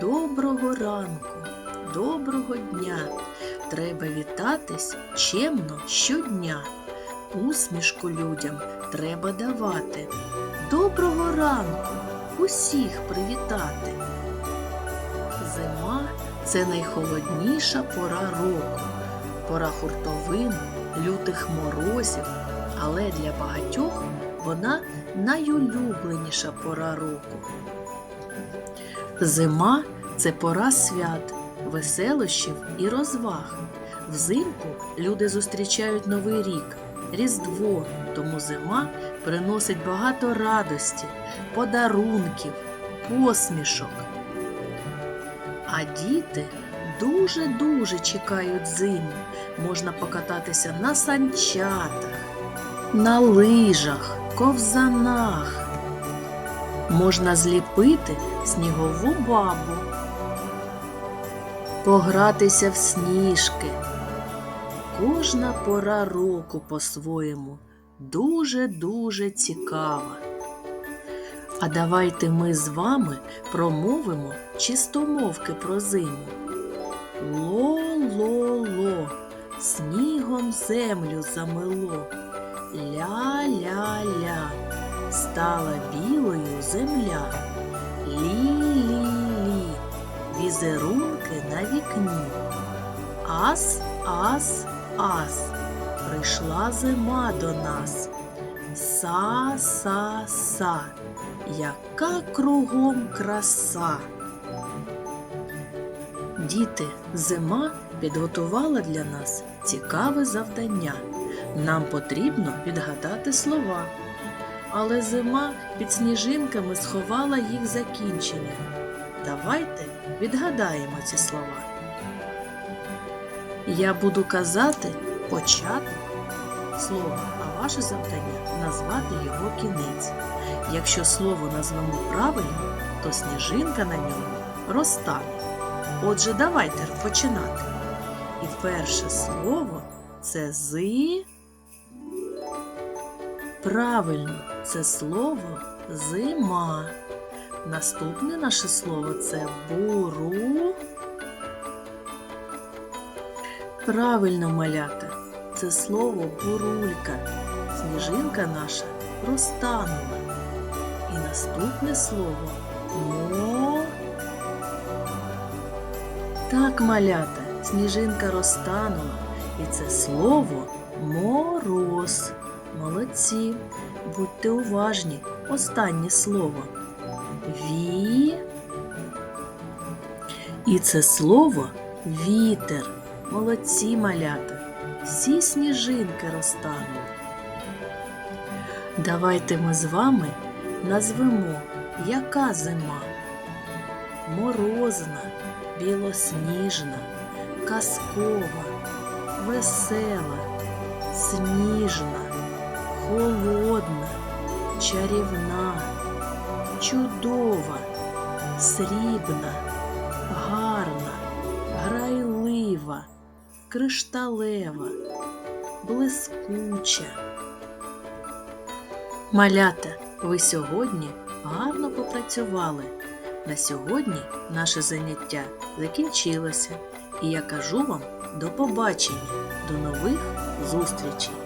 Доброго ранку, доброго дня. Треба вітатись чемно щодня. Усмішку людям треба давати. Доброго ранку усіх привітати. Зима це найхолодніша пора року, пора хуртовин, лютих морозів, але для багатьох вона найулюбленіша пора року. Зима це пора свят, веселощів і розваг. Взимку люди зустрічають Новий рік, Різдво, тому зима приносить багато радості, подарунків, посмішок. А діти дуже-дуже чекають зиму. Можна покататися на санчатах, на лижах, ковзанах. Можна зліпити снігову бабу, погратися в сніжки. Кожна пора року по-своєму дуже-дуже цікава. А давайте ми з вами промовимо чистомовки про зиму. Ло-ло-ло, снігом землю замело. Ля-ля-ля, стала білою земля. Лі-лі-лі, візерунки на вікні. Ас, ас, ас, прийшла зима до нас. Са, са, са, яка кругом краса. Діти, зима підготувала для нас цікаве завдання. Нам потрібно відгадати слова. Але зима під сніжинками сховала їх закінчення. Давайте відгадаємо ці слова. Я буду казати початок слова, а ваше завдання назвати його кінець. Якщо слово назвемо правильно, то сніжинка на ньому розтане. Отже, давайте починати. І перше слово це зи. Правильно, це слово зима. Наступне наше слово це буру. Правильно малята, це слово бурулька. Сніжинка наша розтанула. І наступне слово мо. Так, малята, сніжинка розтанула. І це слово мороз. Молодці. Будьте уважні. Останнє слово. Ві. І це слово вітер. Молодці малята. Всі сніжинки розтанули. Давайте ми з вами назвемо, яка зима. Морозна, білосніжна, казкова, весела, сніжна, холодна, чарівна, чудова, срібна, гарна, грайлива, кришталева, блискуча. Малята, ви сьогодні гарно попрацювали. На сьогодні наше заняття закінчилося, і я кажу вам до побачення, до нових зустрічей!